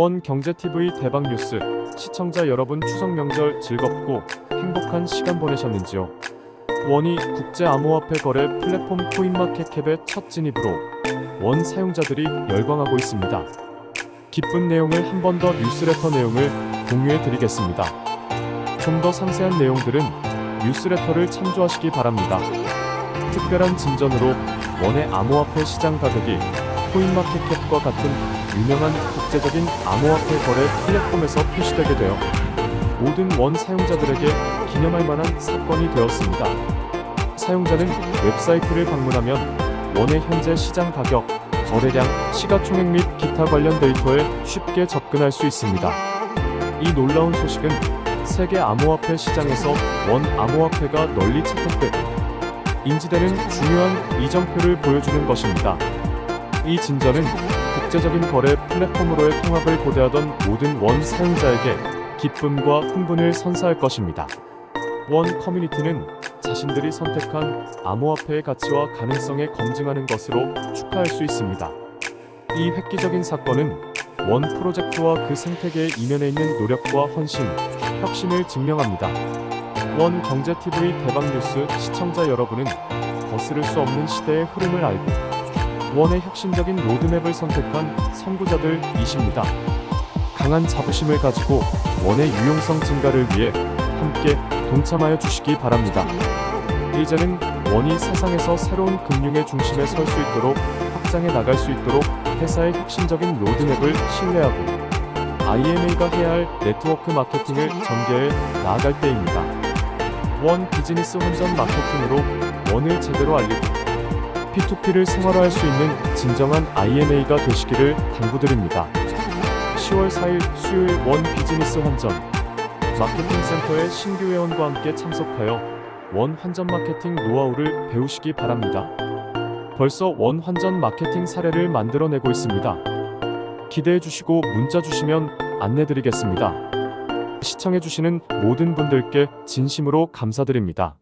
원 경제TV 대박 뉴스 시청자 여러분 추석 명절 즐겁고 행복한 시간 보내셨는지요? 원이 국제 암호화폐 거래 플랫폼 코인마켓캡의 첫 진입으로 원 사용자들이 열광하고 있습니다. 기쁜 내용을 한 번 더 뉴스레터 내용을 공유해 드리겠습니다. 좀 더 상세한 내용들은 뉴스레터를 참조하시기 바랍니다. 특별한 진전으로 원의 암호화폐 시장 가격이 코인마켓캡과 같은 유명한 국제적인 암호화폐 거래 플랫폼에서 표시되게 되어 모든 원 사용자들에게 기념할 만한 사건이 되었습니다. 사용자는 웹사이트를 방문하면 원의 현재 시장 가격, 거래량, 시가총액 및 기타 관련 데이터에 쉽게 접근할 수 있습니다. 이 놀라운 소식은 세계 암호화폐 시장에서 원 암호화폐가 널리 채택되고 인지되는 중요한 이정표를 보여주는 것입니다. 이 진전은 국제적인 거래 플랫폼으로의 통합을 고대하던 모든 원 사용자에게 기쁨과 흥분을 선사할 것입니다. 원 커뮤니티는 자신들이 선택한 암호화폐의 가치와 가능성에 검증하는 것으로 축하할 수 있습니다. 이 획기적인 사건은 원 프로젝트와 그 생태계의 이면에 있는 노력과 헌신, 혁신을 증명합니다. 원 경제TV 대박 뉴스 시청자 여러분은 거스를 수 없는 시대의 흐름을 알고 원의 혁신적인 로드맵을 선택한 선구자들이십니다. 강한 자부심을 가지고 원의 유용성 증가를 위해 함께 동참하여 주시기 바랍니다. 이제는 원이 세상에서 새로운 금융의 중심에 설 수 있도록 확장해 나갈 수 있도록 회사의 혁신적인 로드맵을 신뢰하고 IMA가 해야 할 네트워크 마케팅을 전개해 나아갈 때입니다. 원 비즈니스 혼전 마케팅으로 원을 제대로 알리고 P2P를 생활화할 수 있는 진정한 IMA가 되시기를 당부드립니다. 10월 4일 수요일 원 비즈니스 환전 마케팅 센터의 신규 회원과 함께 참석하여 원 환전 마케팅 노하우를 배우시기 바랍니다. 벌써 원 환전 마케팅 사례를 만들어내고 있습니다. 기대해 주시고 문자 주시면 안내 드리겠습니다. 시청해 주시는 모든 분들께 진심으로 감사드립니다.